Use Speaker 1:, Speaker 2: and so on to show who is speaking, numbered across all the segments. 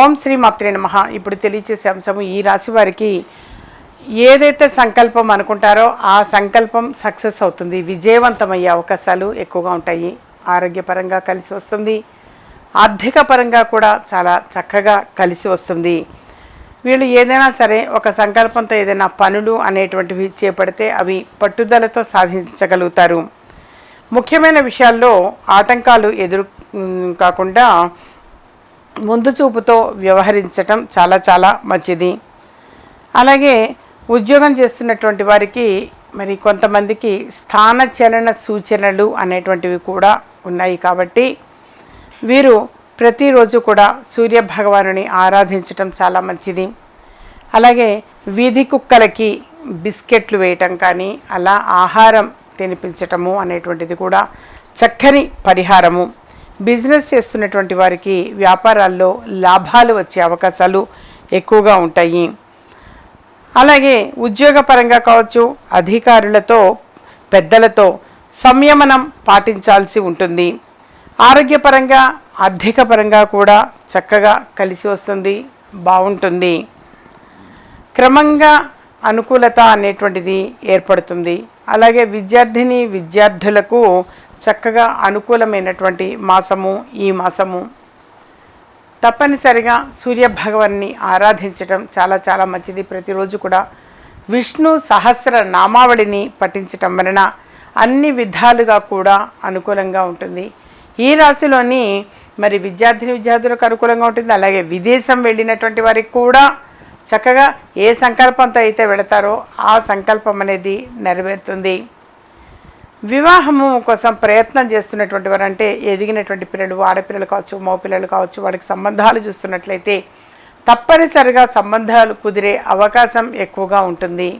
Speaker 1: ఓం శ్రీ మాత్రే నమ. ఇప్పుడు తెలియచేసే అంశం ఈ రాశి వారికి ఏదైతే సంకల్పం అనుకుంటారో ఆ సంకల్పం సక్సెస్ అవుతుంది. విజయవంతమయ్యే అవకాశాలు ఎక్కువగా ఉంటాయి. ఆరోగ్యపరంగా కలిసి వస్తుంది. ఆర్థిక పరంగా కూడా చాలా చక్కగా కలిసి వస్తుంది. వీళ్ళు ఏదైనా సరే ఒక సంకల్పంతో ఏదైనా పనులు అనేటువంటివి చేపడితే అవి పట్టుదలతో సాధించగలుగుతారు. ముఖ్యమైన విషయాల్లో ఆటంకాలు ఎదురు కాకుండా ముందు చూపుతో వ్యవహరించటం చాలా చాలా మంచిది. అలాగే ఉద్యోగం చేస్తున్నటువంటి వారికి మరి కొంతమందికి స్థానచలన సూచనలు అనేటువంటివి కూడా ఉన్నాయి కాబట్టి వీరు ప్రతిరోజు కూడా సూర్య భగవానుని ఆరాధించటం చాలా మంచిది. అలాగే వీధి కుక్కలకి బిస్కెట్లు వేయటం కానీ అలా ఆహారం తినిపించటము అనేటువంటిది కూడా చక్కని పరిహారము. బిజినెస్ చేస్తున్నటువంటి వారికి వ్యాపారాల్లో లాభాలు వచ్చే అవకాశాలు ఎక్కువగా ఉంటాయి. అలాగే ఉద్యోగపరంగా కావచ్చు అధికారులతో పెద్దలతో సంయమనం పాటించాల్సి ఉంటుంది. ఆరోగ్యపరంగా ఆర్థిక పరంగా కూడా చక్కగా కలిసి వస్తుంది బాగుంటుంది. క్రమంగా అనుకూలత అనేటువంటిది ఏర్పడుతుంది. అలాగే విద్యార్థిని విద్యార్థులకు చక్కగా అనుకూలమైనటువంటి మాసము ఈ మాసము. తప్పనిసరిగా సూర్య భగవాన్ని ఆరాధించటం చాలా చాలా మంచిది. ప్రతిరోజు కూడా విష్ణు సహస్ర నామావళిని పఠించటం వలన అన్ని విధాలుగా కూడా అనుకూలంగా ఉంటుంది. ఈ రాశిలోని మరి విద్యార్థిని విద్యార్థులకు అనుకూలంగా ఉంటుంది. అలాగే విదేశం వెళ్ళినటువంటి వారికి కూడా చక్కగా ఏ సంకల్పంతో అయితే వెళతారో ఆ సంకల్పం అనేది నెరవేరుతుంది. వివాహము కోసం ప్రయత్నం చేస్తున్నటువంటి వారు అంటే ఎదిగినటువంటి పిల్లలు ఆడపిల్లలు కావచ్చు మగపిల్లలు కావచ్చు వాడికి సంబంధాలు చూస్తున్నట్లయితే తప్పనిసరిగా సంబంధాలు కుదిరే అవకాశం ఎక్కువగా ఉంటుంది.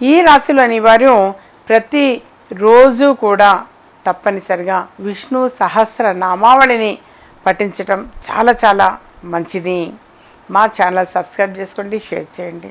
Speaker 1: ఈ రాశిలోని వారు ప్రతి రోజు కూడా తప్పనిసరిగా విష్ణు సహస్ర నామావళిని పఠించటం చాలా చాలా మంచిది. మా ఛానల్ సబ్స్క్రైబ్ చేసుకోండి షేర్ చేయండి.